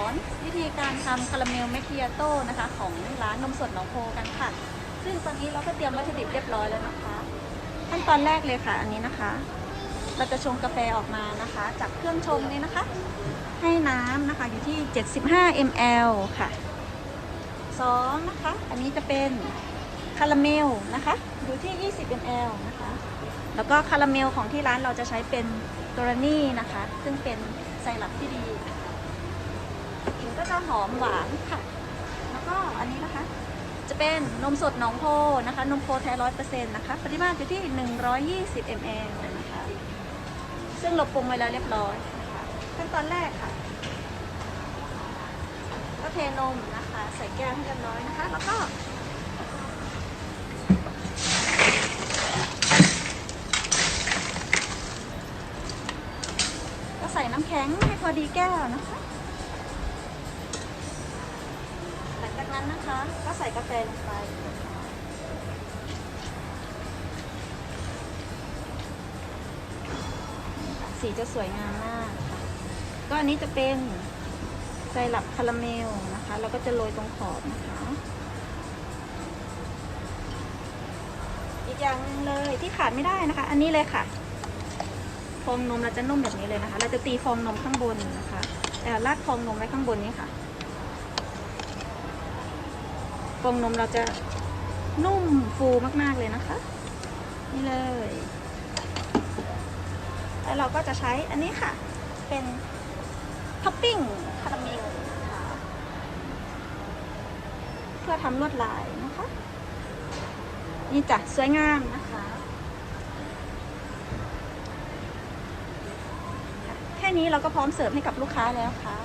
อนวิธีการทำคาราเมลแมคคิอาโต้นะคะ ของร้านนมสดหนองโพกันค่ะ ซึ่งตอนนี้เราก็เตรียมวัตถุดิบเรียบร้อยแล้วนะคะ ขั้นตอนแรกเลยค่ะ อันนี้นะคะ เราจะชงกาแฟออกมานะคะ จากเครื่องชงนี้นะคะ ให้น้ำนะคะอยู่ที่ 75 ml ค่ะสองนะคะ อันนี้จะเป็นคาราเมลนะคะ อยู่ที่ 20 ml นะคะ แล้วก็คาราเมลของที่ร้านเราจะใช้เป็นโกรานี่นะคะ ซึ่งเป็นไซรัปที่ดี ก็จะหอมหวานค่ะ แล้วก็อันนี้นะคะ จะเป็นนมสดหนองโพนะคะ นมโพแท้ร้อยเปอร์เซ็นต์นะคะ ปริมาตรอยู่ที่ 120 ml นะคะ ซึ่งเราปรุงไว้แล้วเรียบร้อยขั้นตอนแรกค่ะ ก็เทนมนะคะ ใส่แก้วให้เรียบร้อยนะคะ แล้วก็ใส่น้ำแข็งให้พอดีแก้วนะคะ นั้นนะคะ ก็ใส่กาแฟลงไปสีจะสวยงามมากค่ะก็อันนี้จะเป็นไซรัปคาราเมลนะคะ แล้วก็จะโรยตรงขอบนะคะ อีกอย่างนึงเลยที่ขาดไม่ได้นะคะ อันนี้เลยค่ะ ฟองนมเราจะนุ่มแบบนี้เลยนะคะ เราจะตีฟองนมข้างบนนะคะเอ่ราดฟองนมไว้ข้างบนนี้ค่ะ ฟองนมเราจะนุ่มฟูมากๆเลยนะคะ นี่เลย แล้วเราก็จะใช้อันนี้ค่ะ เป็นท็อปปิ้งคาราเมลเพื่อทำลวดลายนะคะ นี่จ้ะสวยงามนะคะ แค่นี้เราก็พร้อมเสิร์ฟให้กับลูกค้าแล้วค่ะ